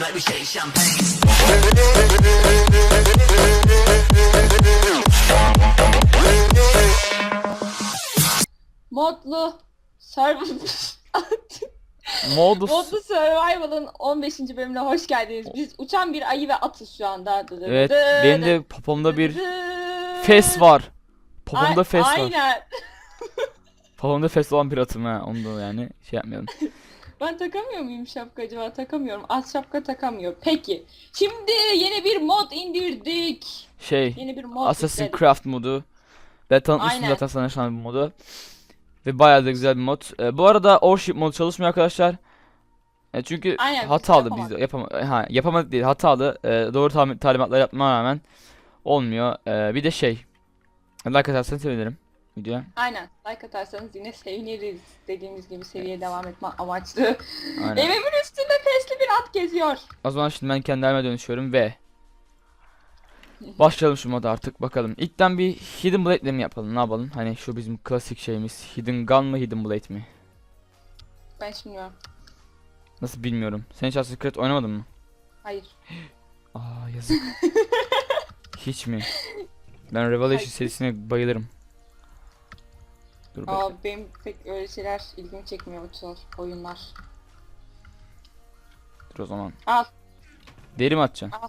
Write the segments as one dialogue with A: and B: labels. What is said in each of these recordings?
A: like we shake champagne.
B: Modlu Survival
C: Modus.
B: Modlu Survival'ın 15. bölümüne hoş geldiniz. Biz uçan bir ayı ve atız şu anda.
C: Evet benim de popomda bir fes var. Popomda fes var.
B: Aynen.
C: Popomda fes olan bir atım ha. Onu da yani şey yapmayalım.
B: Ben takamıyor muyum şapka acaba? Takamıyorum. Az şapka takamıyor. Peki. Şimdi yeni bir mod indirdik.
C: Şey
B: Yeni bir mod
C: Assassin's. Craft modu. Ben tanıtmıştım
B: Aynen.
C: zaten sana şu an bu modu. Ve bayağı da güzel bir mod. Ee, bu arada Orship modu çalışmıyor arkadaşlar. E, çünkü
B: Aynen,
C: hatalı biz yapama ha yapamadık değil hatalı. Ee, doğru talimatlar yapmama rağmen olmuyor. Ee, bir de şey like atarsanız sevinirim videoya.
B: Aynen. Like atarsanız yine seviniriz. Dediğimiz gibi seriye devam etme amaçlı.
C: Aynen.
B: Evimin üstünde fesli bir at geziyor.
C: O zaman şimdi ben kendi halime dönüşüyorum ve Başlayalım şu moda artık bakalım. İlkten bir Hidden Blade ile mi yapalım ne yapalım? Hani şu bizim klasik şeyimiz Hidden Gun mı Hidden Blade mi?
B: Ben bilmiyorum.
C: Nasıl bilmiyorum. Sen hiç Assassin's Creed oynamadın mı?
B: Hayır.
C: Aa yazık. hiç mi? Ben Revelation serisine bayılırım. Dur
B: Aa,
C: bakayım.
B: benim pek öyle şeyler ilgimi çekmiyor bu tür oyunlar.
C: Dur o zaman.
B: Al.
C: Deri mi atacaksın?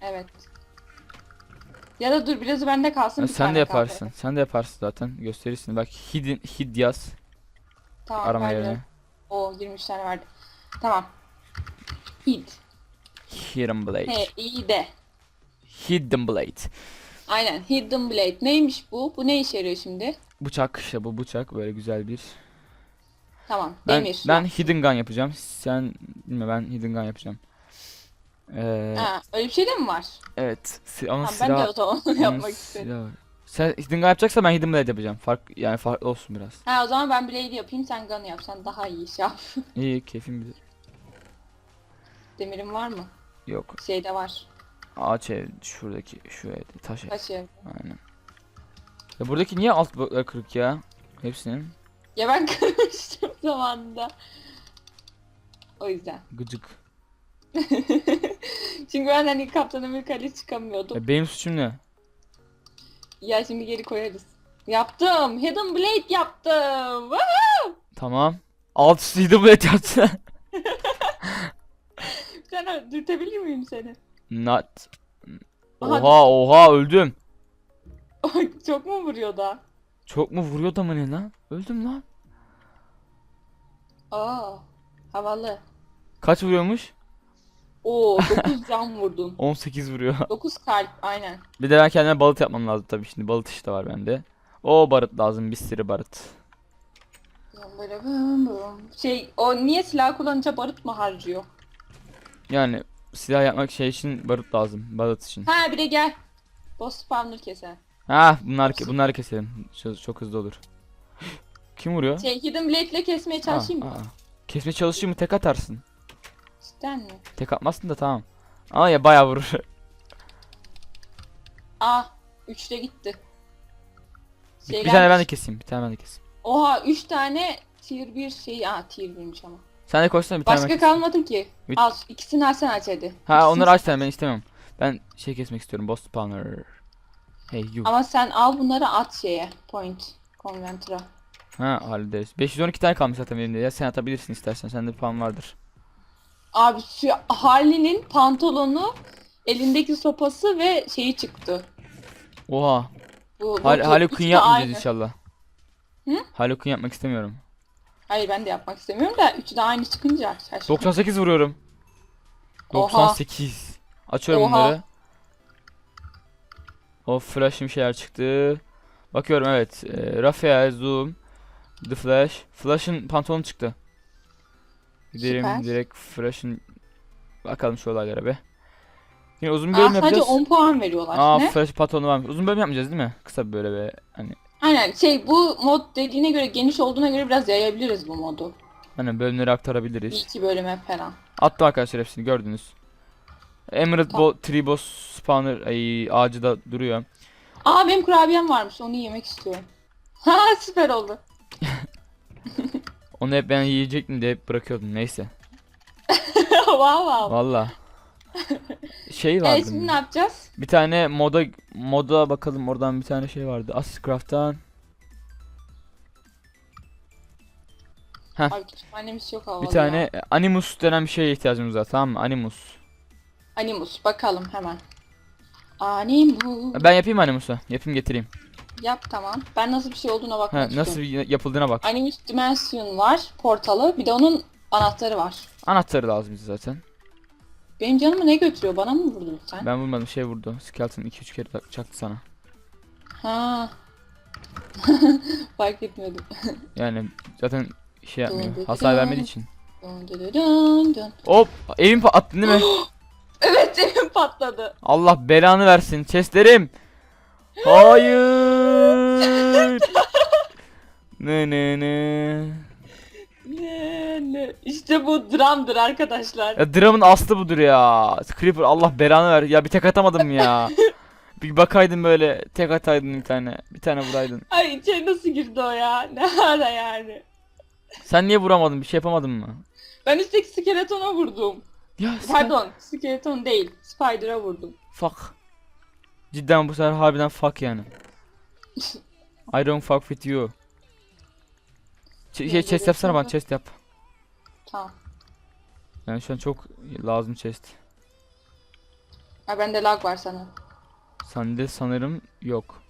B: Evet. Ya da dur biraz bende kalsın.
C: Ha,
B: bir
C: sen
B: tane
C: de yaparsın.
B: kaldı.
C: Sen de yaparsın zaten. Gösterirsin. Bak Hidden Hid yaz
B: Tamam.
C: arama
B: verdim.
C: yerine.
B: O 23 tane verdi. Tamam. Hid.
C: Hidden Blade.
B: He iyi de.
C: Hidden Blade.
B: Aynen. Hidden Blade. Neymiş bu? Bu ne işe yarıyor şimdi?
C: Bıçak işte bu bıçak böyle güzel bir.
B: Tamam.
C: Ben
B: Demir.
C: ben Hidden Gun yapacağım. Sen bilme ben Hidden Gun yapacağım. Ee,
B: Ha, öyle bir şey de mi var?
C: evet. Si onun
B: Tamam, ben de o zaman
C: onun
B: yapmak istedim.
C: silahı. Sen Hidden Gun yapacaksa ben Hidden Blade yapacağım. Fark yani farklı olsun biraz.
B: Ha o zaman ben Blade yapayım sen Gun yap. Sen daha iyi iş yap.
C: İyi keyfim bilir.
B: Demirin var mı?
C: Yok.
B: Şeyde var.
C: Ağaç ev şuradaki şu evde taş ev.
B: Kaç ev?
C: Aynen. Ya buradaki niye alt bloklar kırık ya? Hepsinin
B: Ya ben kırmıştım zamanında. O yüzden.
C: gıcık.
B: Çünkü ben hani Kaptan Amerika'yla çıkamıyordum.
C: Ya benim suçum ne?
B: Ya şimdi geri koyarız. Yaptım. Hidden Blade yaptım. Woohoo!
C: Tamam. Alt üstü Hidden Blade yaptı.
B: Sen dürtebilir miyim seni?
C: Not. Oha oha öldüm.
B: Çok mu vuruyor da?
C: Çok mu vuruyor da mı ne lan? Öldüm lan.
B: Aa, havalı.
C: Kaç vuruyormuş?
B: Oo 9 can vurdun.
C: 18 vuruyor.
B: 9 kalp aynen.
C: bir de ben kendime balıt yapmam lazım tabii şimdi. Balıt işte var bende. O barut lazım bir sürü barut.
B: Böyle bım bım. Şey o niye silah kullanınca barut mu harcıyor?
C: Yani silah yapmak şey için barut lazım. Barut için.
B: Ha bir de gel. Boss spawner kesen.
C: Ha bunlar bunları keselim. Çok, çok hızlı olur. Kim vuruyor?
B: Şey Hidden Blade ile kesmeye çalışayım
C: Aa,
B: mı?
C: aa. Kesme çalışayım mı tek atarsın.
B: Cidden mi?
C: Tek atmazsın da tamam. Ama ya bayağı vurur.
B: Aa 3'te gitti.
C: bir,
B: Şey
C: bir tane ben de keseyim. Bir tane ben de keseyim.
B: Oha 3 tane tier 1 şey. Aa tier 1'miş ama.
C: Sen de koşsana bir tane
B: Başka kalmadı ki.
C: Üç-
B: Al ikisini alsan aç hadi.
C: Ha
B: İkisini
C: onları aç
B: sen
C: ben istemiyorum. Ben şey kesmek istiyorum. Boss spawner. Hey you.
B: Ama sen al bunları at şeye. Point. Conventor'a.
C: Ha hallederiz. 512 tane kalmış zaten elimde. Ya sen atabilirsin istersen. Sende puan vardır.
B: Abi şu Harley'nin pantolonu, elindeki sopası ve şeyi çıktı.
C: Oha.
B: Bu
C: Hal Quinn
B: de
C: yapmayacağız
B: aynı.
C: inşallah.
B: Hı?
C: Quinn yapmak istemiyorum.
B: Hayır ben de yapmak istemiyorum da üçü de aynı çıkınca şaşırdım.
C: 98 vuruyorum.
B: Oha.
C: 98. Açıyorum
B: Oha.
C: bunları. O flash'im şeyler çıktı. Bakıyorum evet. E, Raphael, Zoom, The Flash. Flash'ın pantolonu çıktı. Gidelim
B: Süper.
C: direkt Flash'ın bakalım şu olaylara be. Yine uzun bir
B: Aa,
C: bölüm
B: sadece
C: yapacağız.
B: 10 puan veriyorlar.
C: Aa
B: ne?
C: Flash pantolonu varmış. Uzun bölüm yapmayacağız değil mi? Kısa böyle be. Hani
B: Aynen şey bu mod dediğine göre geniş olduğuna göre biraz yayabiliriz bu modu.
C: hani bölümleri
B: Bir
C: aktarabiliriz.
B: iki bölüme falan.
C: Attım arkadaşlar hepsini gördünüz. Emerald. Bo Tree Boss Spawner ay, ağacı da duruyor.
B: Aa benim kurabiyem varmış onu yemek istiyorum. Ha süper oldu.
C: Onu hep ben yiyecektim de hep bırakıyordum neyse.
B: wow wow.
C: Valla. Şey vardı.
B: Evet şimdi ne yapacağız?
C: Bir tane moda moda bakalım oradan bir tane şey vardı. Ascraft'tan. Heh.
B: Abi kütüphanemiz çok havalı
C: Bir tane
B: ya.
C: Animus denen bir şeye ihtiyacımız var tamam mı? Animus.
B: Animus bakalım hemen. Animus.
C: Ben yapayım Animus'u. Yapayım getireyim.
B: Yap tamam. Ben nasıl bir şey olduğuna bakmak
C: nasıl
B: istiyorum.
C: y- yapıldığına bak.
B: Animus Dimension var. Portalı. Bir de onun anahtarı var.
C: Anahtarı lazım bize zaten.
B: Benim canımı ne götürüyor? Bana mı vurdun sen?
C: Ben vurmadım şey vurdu. Skeleton 2-3 kere çaktı sana.
B: Ha. Fark etmedim.
C: Yani zaten şey yapmıyor. Hasar vermediği için.
B: Dön dön dön dön.
C: Hop! Evim patlattın değil mi?
B: Evet evim patladı.
C: Allah belanı versin. Chestlerim. Hayır. ne ne ne.
B: Ne ne. İşte bu dramdır arkadaşlar.
C: Ya dramın aslı budur ya. Creeper Allah belanı ver. Ya bir tek atamadım ya. bir bakaydın böyle tek ataydın bir tane. Bir tane vuraydın.
B: Ay içeri nasıl girdi o ya? Ne ara yani?
C: Sen niye vuramadın? Bir şey yapamadın mı?
B: Ben üstteki skeletona vurdum.
C: Ya
B: Pardon, skeleton değil. Spider'a vurdum.
C: Fuck. Cidden bu sefer harbiden fuck yani. I don't fuck with you. Ç- şey chest yapsana bana chest yap.
B: Tamam.
C: Yani şu an çok lazım chest.
B: Ha bende lag var sana.
C: Sende sanırım yok.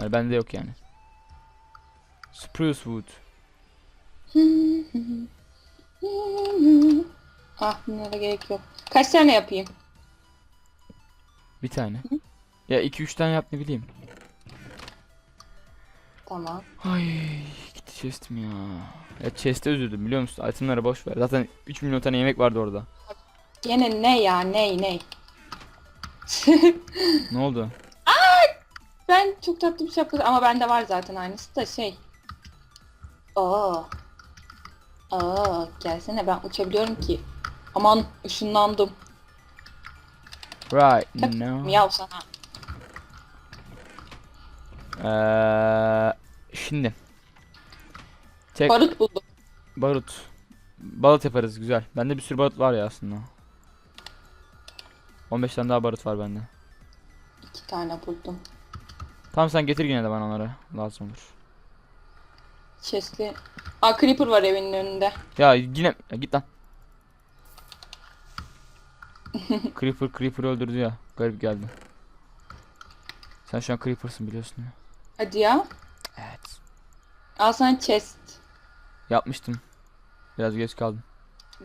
C: Yani bende yok yani. Spruce wood.
B: ah bunlara gerek yok. Kaç tane yapayım?
C: Bir tane. Ya 2-3 tane yap ne bileyim.
B: Tamam.
C: Ay gitti chest'im ya. Ya chest'e üzüldüm biliyor musun? Itemlara boş ver. Zaten 3 milyon tane yemek vardı orada.
B: Gene ne ya ney ney.
C: Ne oldu?
B: ben çok tatlı bir şapka ama bende var zaten aynısı da şey. Aa. Aa gelsene ben uçabiliyorum ki. Aman ışınlandım.
C: Right
B: Tak,
C: no.
B: Miyav sana.
C: Eee şimdi. Tek
B: Barut buldum.
C: barut. Barut yaparız güzel. Bende bir sürü barut var ya aslında. 15 tane daha barut var bende.
B: İki tane buldum.
C: Tamam sen getir yine de bana onları. Lazım olur.
B: Chest'i. Aa creeper var evinin önünde.
C: Ya yine ya git lan. Creeper Creeper öldürdü ya. Garip geldi. Sen şu an Creeper'sın biliyorsun ya.
B: Hadi ya.
C: Evet.
B: Al sana chest.
C: Yapmıştım. Biraz geç kaldım.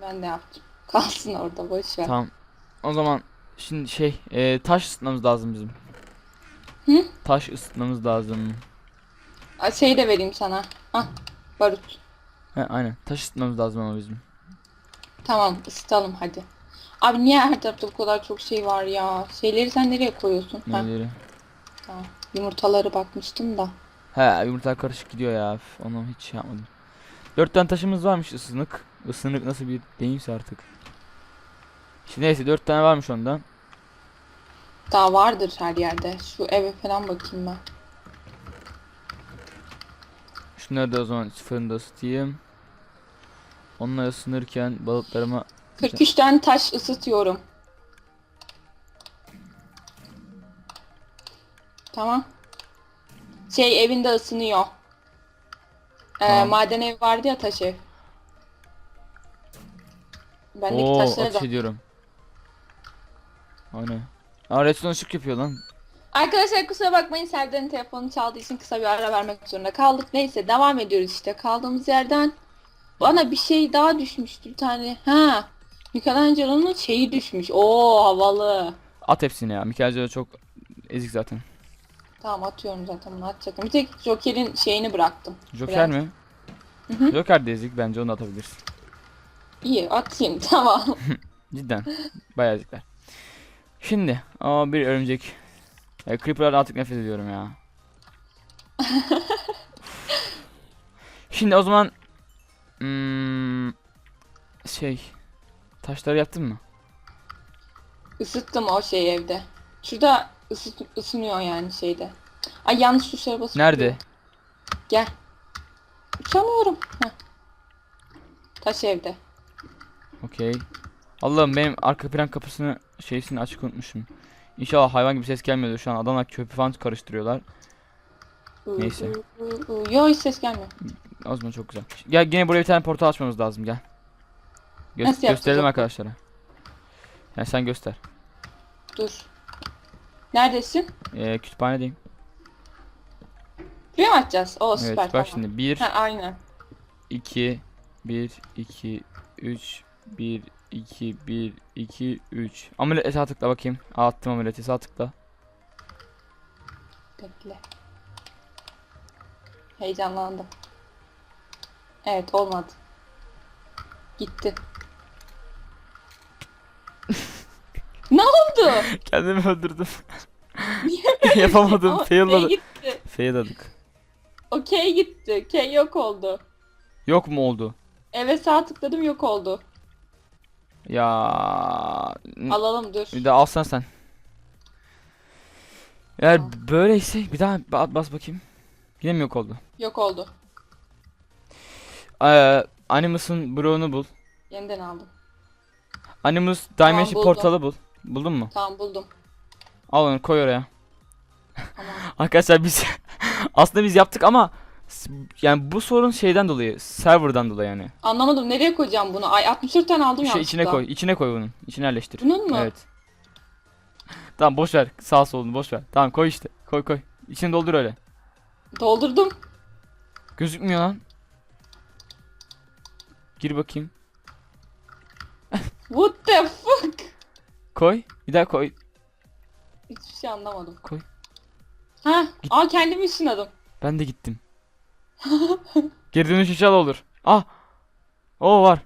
B: Ben de yaptım. Kalsın orada boş ver.
C: Tamam. O zaman şimdi şey e, taş ısıtmamız lazım bizim.
B: Hı?
C: Taş ısıtmamız lazım.
B: Aa, Şey de vereyim sana. Hah barut.
C: He aynen. Taş ısıtmamız lazım ama bizim.
B: Tamam ısıtalım hadi. Abi niye her tarafta bu kadar çok şey var ya? Şeyleri sen nereye koyuyorsun? Ha,
C: Neleri?
B: tamam. Yumurtaları bakmıştım da.
C: He yumurta karışık gidiyor ya. Üf, Onu hiç şey yapmadım. Dört tane taşımız varmış ısınık. Isınık nasıl bir deyimse artık. Şimdi neyse dört tane varmış ondan.
B: Daha vardır her yerde. Şu eve falan bakayım ben.
C: Şunları da o zaman fırında ısıtayım. Onunla ısınırken balıklarıma
B: 43 tane taş ısıtıyorum. Tamam. Şey evinde ısınıyor. Ee,
C: Tamam.
B: maden ev vardı ya taş ev. Bendeki
C: Oo
B: taşları
C: ateş
B: da.
C: ediyorum. O ne? Aa redstone ışık yapıyor lan.
B: Arkadaşlar kusura bakmayın Serdar'ın telefonu çaldığı için kısa bir ara vermek zorunda kaldık. Neyse devam ediyoruz işte kaldığımız yerden. Bana bir şey daha düşmüştü bir tane. Ha. Michelangelo'nun şeyi düşmüş. Oo havalı.
C: At hepsini ya. Michelangelo çok ezik zaten.
B: Tamam atıyorum zaten bunu atacaktım. Bir tek Joker'in şeyini bıraktım.
C: Joker
B: Biraz.
C: mi?
B: Hı hı.
C: Joker de ezik bence onu atabilirsin.
B: İyi atayım tamam.
C: Cidden. Bayağı ezikler. Şimdi aa bir örümcek. Ya Creeper'lardan artık nefret ediyorum ya. Şimdi o zaman hmm, şey taşları yaptın mı?
B: Isıttım o şeyi evde. Şurada ısıt, ısınıyor yani şeyde. Ay yanlış tuşlara basıp
C: Nerede?
B: Gel. Uçamıyorum. Heh. Taş evde.
C: Okey. Allah'ım benim arka plan kapısını şeysini açık unutmuşum. İnşallah hayvan gibi ses gelmiyordur şu an. Adamlar köpü falan karıştırıyorlar. Neyse.
B: Yo hiç ses gelmiyor.
C: O zaman çok güzel. Gel yine buraya bir tane portal açmamız lazım gel. Gö-
B: Nasıl
C: gösterelim arkadaşlara. Yani sen göster.
B: Dur. Neredesin?
C: Ee, kütüphanedeyim.
B: Buraya mı açacağız? O
C: Evet
B: süper
C: bak
B: tamam.
C: şimdi 1
B: Ha aynen.
C: 2 1 2 3 1 2 1 2 3 Ameliyat sağ tıkla bakayım. Aa, Attım ameliyatı sağ tıkla.
B: Bekle. Heyecanlandım. Evet olmadı. Gitti. ne oldu?
C: Kendimi öldürdüm. Yapamadım.
B: Ama
C: Failladı.
B: K gitti.
C: Failladık.
B: O K gitti. K yok oldu.
C: Yok mu oldu?
B: Evet sağ tıkladım yok oldu.
C: Ya
B: Alalım dur.
C: bir de alsan sen. Eğer
B: Tamam.
C: böyleyse bir daha ba- bas bakayım. Yine mi yok oldu?
B: Yok oldu.
C: Ee, Animus'un Brown'u bul.
B: Yeniden aldım.
C: Animus Dimension
B: buldum.
C: portalı bul. Buldun mu?
B: Tamam buldum.
C: Al onu koy oraya.
B: Tamam.
C: Arkadaşlar biz aslında biz yaptık ama yani bu sorun şeyden dolayı, serverdan dolayı yani.
B: Anlamadım nereye koyacağım bunu? Ay 64 tane aldım
C: Şey içine
B: yanlışlıkla.
C: koy, içine koy bunun. İçine yerleştir.
B: Bunun mu?
C: Evet. Tamam boş ver. Sağ solunu boş ver. Tamam koy işte. Koy koy. İçini doldur öyle.
B: Doldurdum.
C: Gözükmüyor lan. Gir bakayım.
B: What the fuck?
C: Koy. Bir daha koy.
B: Hiçbir şey anlamadım.
C: Koy.
B: Ha,
C: Git.
B: aa kendimi ışınladım.
C: Ben de gittim. Geri dönüş inşallah olur. Ah. O var.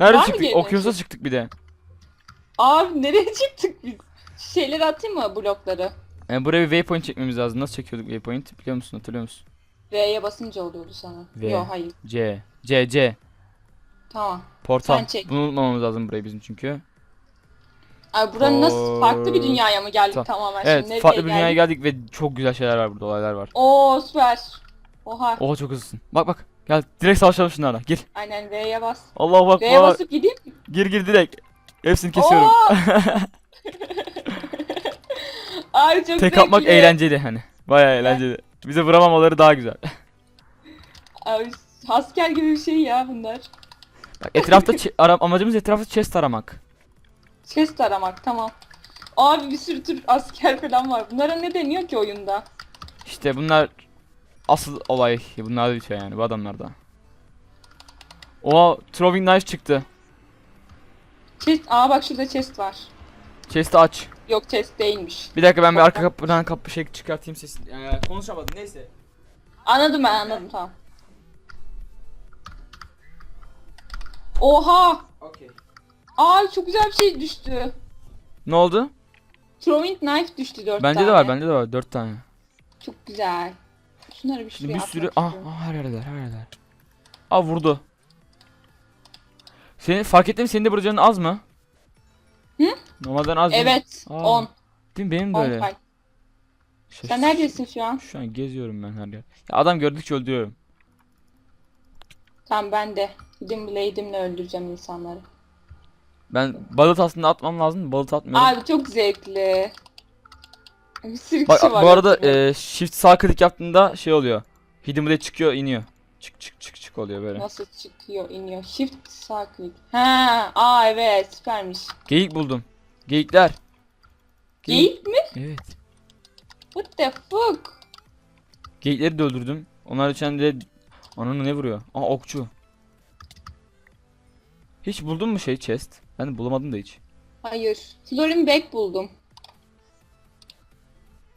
C: Nerede
B: Var mı
C: çıktık?
B: geri
C: Okyanusa
B: dönüşü?
C: çıktık bir de.
B: Abi nereye çıktık biz? Şeyleri atayım mı blokları?
C: Yani buraya bir waypoint çekmemiz lazım. Nasıl çekiyorduk waypoint? Biliyor musun? Hatırlıyor musun?
B: V'ye basınca oluyordu sana.
C: V.
B: Yok hayır.
C: C. C. C.
B: Tamam.
C: Portal.
B: Sen çek.
C: Bunu unutmamamız lazım burayı bizim çünkü.
B: Abi buranın nasıl farklı bir dünyaya mı geldik
C: Tamam.
B: tamamen? Şimdi
C: Evet,
B: nereye
C: farklı bir dünyaya geldik ve çok güzel şeyler var burada, olaylar var.
B: Oo süper. Oha.
C: Oha çok hızlısın. Bak bak. Gel direkt savaşalım şunlarla. Gir.
B: Aynen V'ye bas.
C: Allah bak
B: V'ye basıp gideyim. mi?
C: Gir gir direkt. Hepsini kesiyorum.
B: Abi çok
C: Tek atmak eğlenceli hani. Bayağı eğlenceli. Bize vuramamaları daha güzel.
B: Abi asker gibi bir şey ya bunlar.
C: Bak etrafta amacımız etrafta chest aramak.
B: Chest aramak tamam. Abi bir sürü tür asker falan var. Bunlara ne deniyor ki oyunda?
C: İşte bunlar asıl olay bunlarda bitiyor yani bu adamlarda. Oha throwing knife çıktı.
B: Chest, aa bak şurada chest var.
C: Chest'i aç.
B: Yok chest değilmiş.
C: Bir dakika ben bir arka kapıdan kapı şey çıkartayım sesini. Ee, konuşamadım neyse.
B: Anladım ben anladım tamam. Oha!
C: Okey.
B: Aa çok güzel bir şey düştü.
C: Ne oldu?
B: Throwing knife düştü dört
C: Bende
B: tane.
C: de var bende de var 4 tane.
B: Çok güzel. Şunları bir
C: Şimdi
B: şuraya
C: bir sürü
B: atmak
C: ah,
B: istiyorum.
C: ah her yerdeler her yerdeler. Aa vurdu. Senin fark ettim senin de burada canın az mı?
B: Hı?
C: Normalden az değil mi?
B: Evet
C: Aa,
B: 10.
C: Değil mi? Benim de
B: 10
C: öyle.
B: kalp.
C: Şaş-
B: Sen neredesin şu an?
C: Şu an geziyorum ben her yer. Ya adam gördükçe öldürüyorum.
B: Tamam ben de. Gidin blade'imle öldüreceğim insanları.
C: Ben balıt aslında atmam lazım. Balıt atmıyorum.
B: Abi çok zevkli. Bir sürü
C: Bak
B: kişi var.
C: bu arada e, shift sağ klik yaptığında şey oluyor. Hidden Blade çıkıyor iniyor. Çık çık çık çık oluyor böyle.
B: Nasıl çıkıyor iniyor? Shift sağ klik. Ha, aa evet süpermiş.
C: Geyik buldum. Geyikler.
B: Geyik mi?
C: Evet.
B: What the fuck?
C: Geyikleri de öldürdüm. Onlar için de ananı ne vuruyor? Aa okçu. Hiç buldun mu şey chest? Ben bulamadım da hiç.
B: Hayır. Florin bag buldum.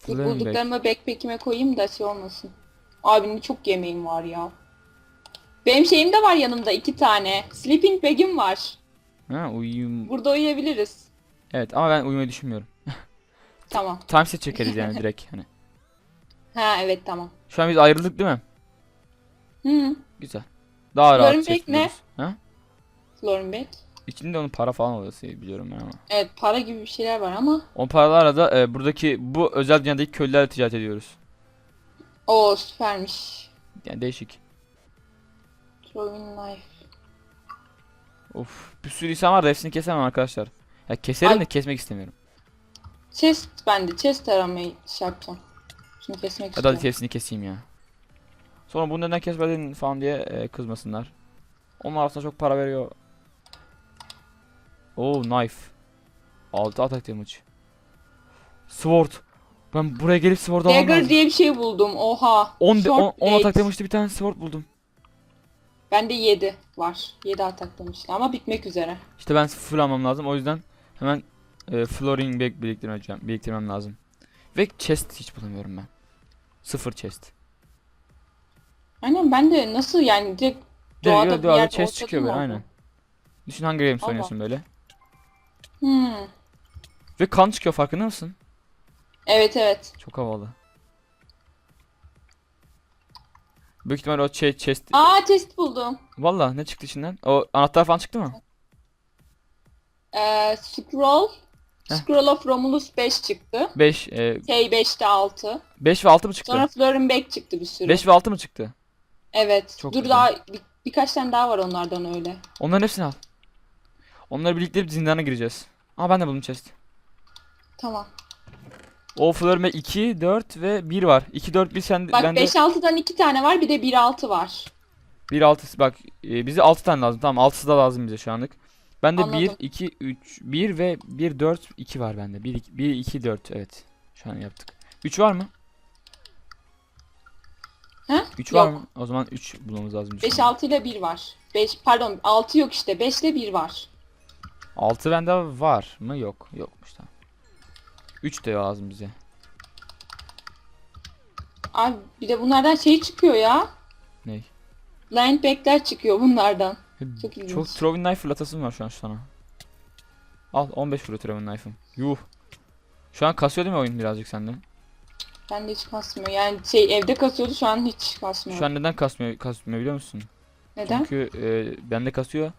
C: Florin bag.
B: bulduklarımı backpack'ime koyayım da şey olmasın. Abi ne çok yemeğim var ya. Benim şeyim de var yanımda iki tane. Sleeping bag'im var.
C: Ha uyuyum.
B: Burada uyuyabiliriz.
C: Evet ama ben uyumayı düşünmüyorum.
B: Tamam.
C: Timeset çekeriz yani direkt hani.
B: Ha evet tamam.
C: Şu an biz ayrıldık değil mi?
B: Hı.
C: Güzel. Daha rahat
B: Florin bag ne?
C: Ha?
B: Florin bag.
C: İçinde onun para falan oluyor biliyorum ben ama.
B: Evet para gibi bir şeyler var ama.
C: O paralarla da e, buradaki bu özel dünyadaki köylülerle ticaret ediyoruz.
B: o süpermiş.
C: Yani değişik.
B: Throwing knife.
C: Of bir sürü insan var da hepsini kesemem arkadaşlar. Ya keserim
B: Ay.
C: de kesmek istemiyorum.
B: Chest bende. Chest aramayı şey yapacağım. Şunu kesmek
C: Hadi hadi
B: istiyorum.
C: hepsini keseyim ya. Sonra bunu neden kesmedin falan diye e, kızmasınlar. Onun arasında çok para veriyor. Oo knife. 6 atak damage. Sword. Ben buraya gelip sword almam
B: Dagger
C: lazım.
B: diye bir şey buldum. Oha.
C: 10
B: Short
C: 10
B: blade.
C: atak damage'li bir tane sword buldum.
B: Bende 7 var. 7 atak demişti ama bitmek üzere.
C: İşte ben full almam lazım. O yüzden hemen e, flooring bag biriktirmem, biriktirmem lazım. Ve chest hiç bulamıyorum ben. Sıfır chest.
B: Aynen ben de nasıl yani direkt
C: Doğada,
B: doğada bir yerde
C: chest
B: ortada
C: çıkıyor
B: mı
C: böyle
B: oldu?
C: aynen. Düşün Hunger Games
B: Allah.
C: oynuyorsun böyle.
B: Hmm.
C: Ve kan çıkıyor farkında mısın?
B: Evet evet.
C: Çok havalı. Büyük ihtimal o şey chest...
B: Aa chest buldum.
C: Valla ne çıktı içinden? O anahtar falan çıktı mı?
B: Ee, scroll.
C: Heh.
B: Scroll of Romulus 5 çıktı.
C: 5 e,
B: Şey 5'te 6.
C: 5 ve 6 mı çıktı?
B: Sonra Florenbeck çıktı bir sürü.
C: 5 ve 6 mı çıktı?
B: Evet.
C: Çok
B: Dur
C: güzel.
B: daha bir- birkaç tane daha var onlardan öyle.
C: Onların hepsini al. Onları birlikte zindana gireceğiz. Aa ben de buldum chest.
B: Tamam.
C: O Florme 2, 4 ve 1 var. 2, 4, 1 sen
B: Bak
C: bende
B: 5-6'dan 2 tane var bir de 1-6 var.
C: 1, 6 bak e, bize 6 tane lazım. Tamam 6'sı da lazım bize şu anlık. Bende 1,
B: Anladım.
C: 2, 3, 1 ve 1, 4, 2 var bende. 1, 2, 1, 2, 4 evet. Şu an yaptık. 3 var mı?
B: He?
C: 3 var
B: Yok.
C: mı? O zaman 3 bulmamız lazım.
B: 5-6 ile 1 var. 5 pardon 6 yok işte 5 ile 1 var.
C: 6 bende var mı? Yok. Yokmuş tamam. 3 de lazım bize.
B: Abi bir de bunlardan şey çıkıyor ya.
C: Ney?
B: Blind back'ler çıkıyor bunlardan. Çok ilginç.
C: Çok throwing knife fırlatasım var şu an sana. Al 15 vuruyor throwing knife'ım. Yuh. Şu an kasıyor değil mi oyun birazcık sende?
B: Bende hiç kasmıyor. Yani şey evde kasıyordu şu an hiç kasmıyor.
C: Şu an neden kasmıyor, kasmıyor biliyor musun?
B: Neden?
C: Çünkü e, bende kasıyor.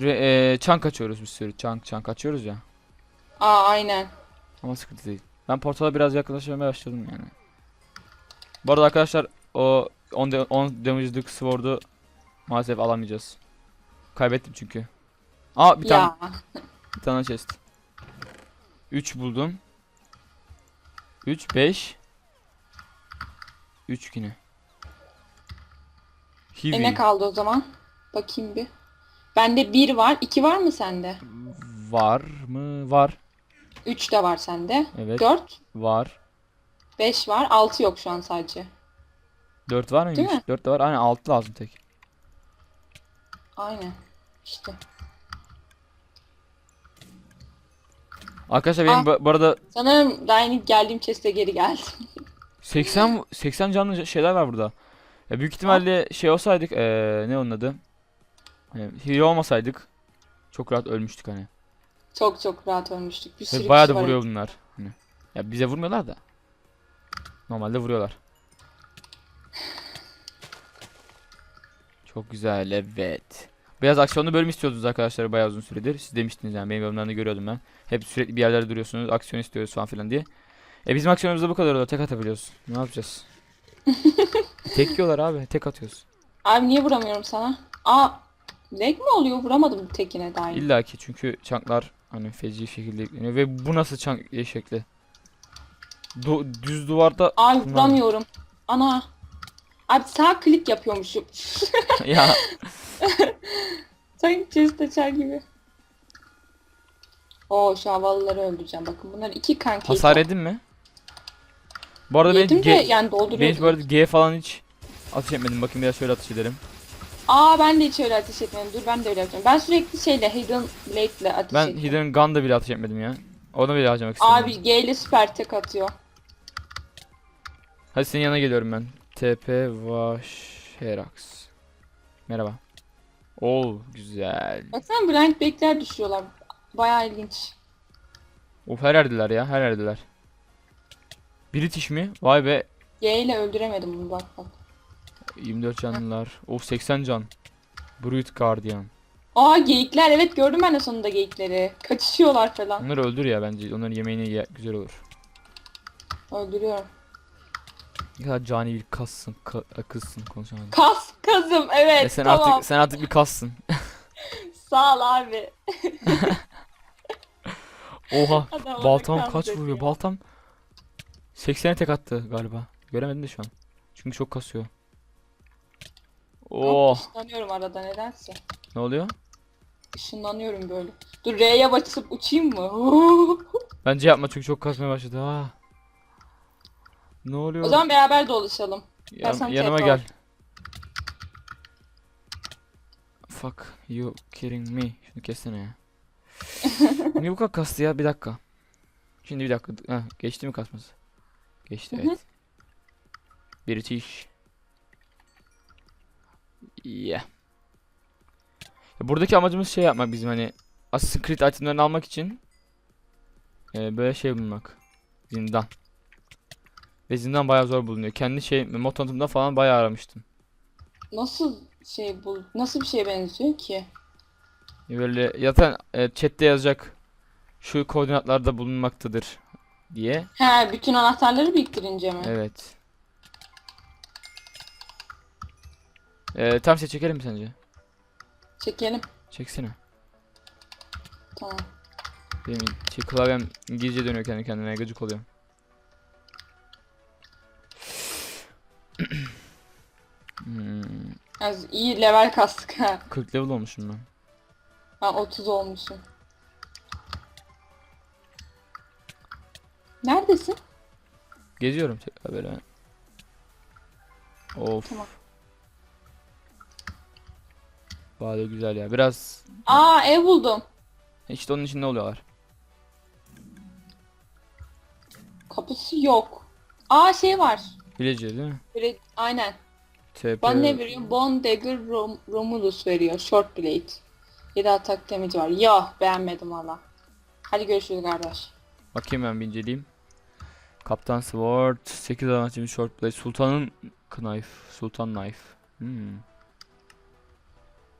C: Re, e, çank açıyoruz bir sürü. Çank çank açıyoruz ya.
B: Aa aynen.
C: Ama sıkıntı değil. Ben portala biraz yaklaşmaya başladım yani. Bu arada arkadaşlar o 10 de- 10 damage'lık sword'u maalesef alamayacağız. Kaybettim çünkü. Aa bir tane
B: ya.
C: bir tane chest. 3 buldum. 3 5 3 yine.
B: E ne
C: Hivi
B: kaldı o zaman? Bakayım bir. Bende 1 var. 2 var mı sende?
C: var mı? Var.
B: 3 de var sende.
C: Evet.
B: 4,
C: Var.
B: 5 var. 6 yok şu an sadece.
C: 4 var mıymış?
B: Değil mi?
C: 4 de var. Aynen 6 lazım tek.
B: Aynen. İşte.
C: Arkadaşlar benim
B: Ah.
C: bu, bu arada
B: Sanırım daha yeni geldiğim chest'e geri geldim.
C: 80 80 canlı şeyler var burada. Ya büyük ihtimalle şey olsaydık eee ne onun adı? Hile olmasaydık çok rahat ölmüştük hani.
B: çok çok rahat ölmüştük. Bir sürü
C: Ve bayağı
B: kişi
C: da
B: var.
C: vuruyor bunlar. Hani. Ya bize vurmuyorlar da. Normalde vuruyorlar. Çok güzel evet. Biraz aksiyonlu bölüm istiyordunuz arkadaşlar bayağı uzun süredir. Siz demiştiniz yani benim bölümlerde görüyordum ben. Hep sürekli bir yerlerde duruyorsunuz. Aksiyon istiyoruz falan filan diye. E bizim aksiyonumuz da bu kadar oluyor. Tek atabiliyoruz. Ne yapacağız? tek yiyorlar abi. Tek atıyoruz.
B: Abi niye vuramıyorum sana? Aa lag mi oluyor? Vuramadım tekine dair.
C: İlla ki çünkü çanklar hani feci şekilde yükleniyor ve bu nasıl çank şekli? Du- düz duvarda Bunlar-
B: vuramıyorum. Ana. Abi sağ klik yapıyormuşum.
C: ya
B: Sanki chest açar gibi. Oo şu havalıları öldüreceğim. Bakın bunlar iki kanki.
C: hasar yedin mi? Bu arada ben
B: Yedim de
C: G,
B: yani
C: ben hiç bu arada G falan hiç ateş etmedim. Bakayım biraz şöyle ateş edelim.
B: Aa ben de hiç öyle ateş etmedim. Dur ben de öyle yapacağım. Ben sürekli şeyle Hidden Blade ile ateş
C: Ben
B: ediyorum.
C: Hidden Gun'da bile ateş etmedim ya. Onu bile harcamak istemiyorum.
B: Abi G ile süper tek atıyor.
C: Hadi senin yanına geliyorum ben. TP Vasherax. Merhaba. Oo güzel.
B: Baksana blind back'ler düşüyorlar. Bayağı ilginç.
C: Of her yerdeler ya her yerdeler. British mi? Vay be.
B: G ile öldüremedim bunu bak bak.
C: 24 canlılar. Of 80 can. Brute Guardian.
B: Aa geyikler evet gördüm ben de sonunda geyikleri. Kaçışıyorlar falan.
C: Onları öldür ya bence. Onların yemeğini ye güzel olur.
B: Öldürüyorum.
C: Ne kadar cani bir kassın, ka kızsın konuşamadım.
B: Kas kazım evet
C: E sen
B: tamam.
C: artık sen artık bir kassın.
B: Sağ ol abi.
C: Oha.
B: Adam
C: Baltam kaç vuruyor? Baltam 80'e tek attı galiba. Göremedim de şu an. Çünkü çok kasıyor. Oh.
B: Işınlanıyorum arada nedense.
C: Ne oluyor?
B: Işınlanıyorum böyle. Dur R'ye basıp uçayım mı?
C: Bence yapma çünkü çok kasmaya başladı. Ha. Ne oluyor?
B: o zaman beraber dolaşalım.
C: Yan-
B: sen
C: yanıma gel. Fuck you kidding me. Şunu kessene ya. Niye bu kadar kastı ya? Bir dakika. Şimdi bir dakika. Heh, geçti mi kasması? Geçti evet. British. Yeah. Buradaki amacımız şey yapmak bizim hani Assassin's Creed itemlerini almak için e, böyle şey bulmak. Zindan. Ve zindan bayağı zor bulunuyor. Kendi şey mod tanıtımda falan bayağı aramıştım.
B: Nasıl şey bu? Nasıl bir şeye benziyor ki?
C: Böyle zaten e, chatte yazacak şu koordinatlarda bulunmaktadır diye.
B: He bütün anahtarları biriktirince mi?
C: Evet. E, tam şey çekelim mi sence?
B: Çekelim.
C: Çeksene.
B: Tamam.
C: Benim şey, klavyem İngilizce dönüyor kendi kendine gıcık oluyor. hmm,
B: Az iyi level kastık ha.
C: 40 level olmuşum ben.
B: Ben 30 olmuşum. Neredesin?
C: Geziyorum tekrar böyle. Of.
B: Tamam.
C: Bade güzel ya. Biraz
B: Aa ev buldum.
C: işte onun için ne oluyorlar?
B: Kapısı yok. Aa şey var.
C: Villager değil mi?
B: Böyle, aynen.
C: TP.
B: Bana ne veriyor? Bone Dagger Rom- Romulus veriyor. Short Blade. 7 atak damage var. Ya beğenmedim valla. Hadi görüşürüz kardeş.
C: Bakayım ben bir inceleyeyim. Kaptan Sword, 8 anahtarı short blade, Sultan'ın knife, Sultan knife. Hmm.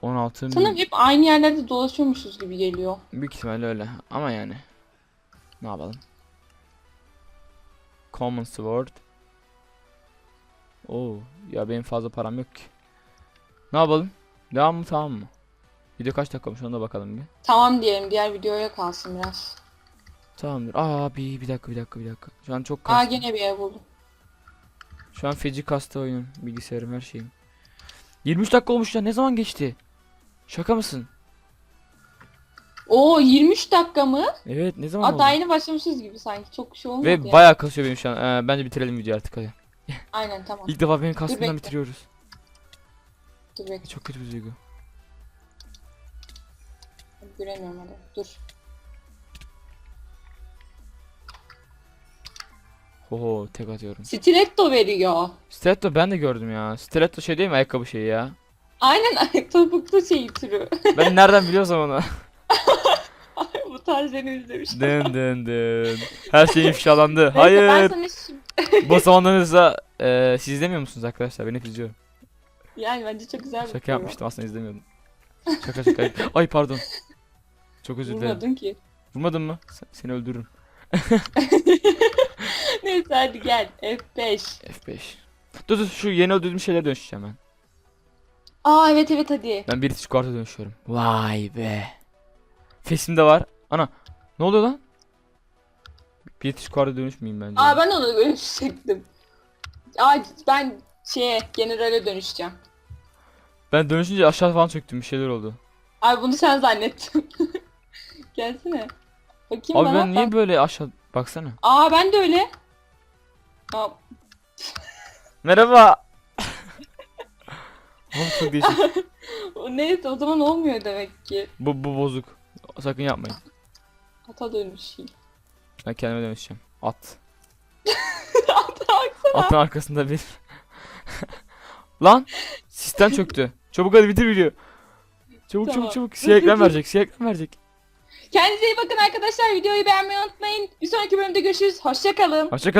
C: 16 bin-
B: Sanırım hep aynı yerlerde dolaşıyormuşuz gibi geliyor.
C: Büyük ihtimalle öyle ama yani. Ne yapalım? Common Sword. Oo, ya benim fazla param yok ki. Ne yapalım? Devam mı tamam mı? Video kaç dakikamış ona da bakalım bir.
B: Tamam diyelim diğer videoya kalsın biraz.
C: Tamamdır. Aa bir, bir dakika bir dakika bir dakika. Şu an çok
B: Aa
C: kastım.
B: gene bir ev buldum.
C: Şu an feci kasta oyunum. Bilgisayarım her şeyim. 23 dakika olmuş ya ne zaman geçti? Şaka mısın?
B: Oo 23 dakika mı?
C: Evet ne zaman
B: daha
C: oldu?
B: yeni başlamışız gibi sanki. Çok şey olmadı
C: Ve
B: ya.
C: bayağı kasıyor benim şu an. Ee, bence bitirelim videoyu artık hadi.
B: Aynen tamam.
C: İlk defa benim kastımdan
B: bekle.
C: bitiriyoruz.
B: Dur bekle.
C: Çok kötü bir duygu.
B: Göremiyorum hadi. Dur.
C: Oho tek atıyorum.
B: Stiletto veriyor.
C: Stiletto ben de gördüm ya. Stiletto şey değil mi ayakkabı şeyi ya.
B: Aynen topuklu şey türü.
C: Ben nereden biliyorsam onu.
B: Bu tarz beni izlemiş.
C: dın dın dın. Her şey ifşalandı.
B: Neyse, Ben
C: Hayır.
B: sana şimdi...
C: Bu zamanlarınızda e, siz izlemiyor musunuz arkadaşlar? Ben hep izliyorum.
B: Yani bence çok güzel bir
C: Şaka yapmıştım aslında izlemiyordum. Şaka şaka. Ay pardon. Çok özür dilerim.
B: Vurmadın ki.
C: Vurmadın mı? Sen- seni öldürürüm.
B: Neyse hadi gel. F5.
C: F5. Dur dur şu yeni öldürdüğüm şeylere dönüşeceğim ben.
B: Aa evet evet hadi.
C: Ben British Guard'a dönüşüyorum. Vay be. Fesim de var. Ana. Ne oluyor lan? British Guard'a dönüşmeyeyim bence.
B: Aa ben ona dönüşecektim. Aa ben şeye generale dönüşeceğim.
C: Ben dönüşünce aşağı falan çöktüm bir şeyler oldu.
B: Abi bunu sen zannettin. Gelsene. Bakayım
C: Abi
B: bana.
C: ben niye
B: Bak.
C: böyle aşağı baksana.
B: Aa ben de öyle. Aa,
C: Merhaba. Oğlum çok değişik.
B: neyse o zaman olmuyor demek ki.
C: Bu, bu bozuk. Sakın yapmayın.
B: Ata dönüşeyim.
C: Ben kendime dönüşeceğim. At. Atın arkasında bir. Lan sistem çöktü. Çabuk hadi bitir video. Çabuk
B: Tamam.
C: çabuk çabuk. Siyah ekran verecek. Siyah ekran verecek.
B: Kendinize iyi bakın arkadaşlar. Videoyu beğenmeyi unutmayın. Bir sonraki bölümde görüşürüz. Hoşçakalın.
C: Hoşçakalın.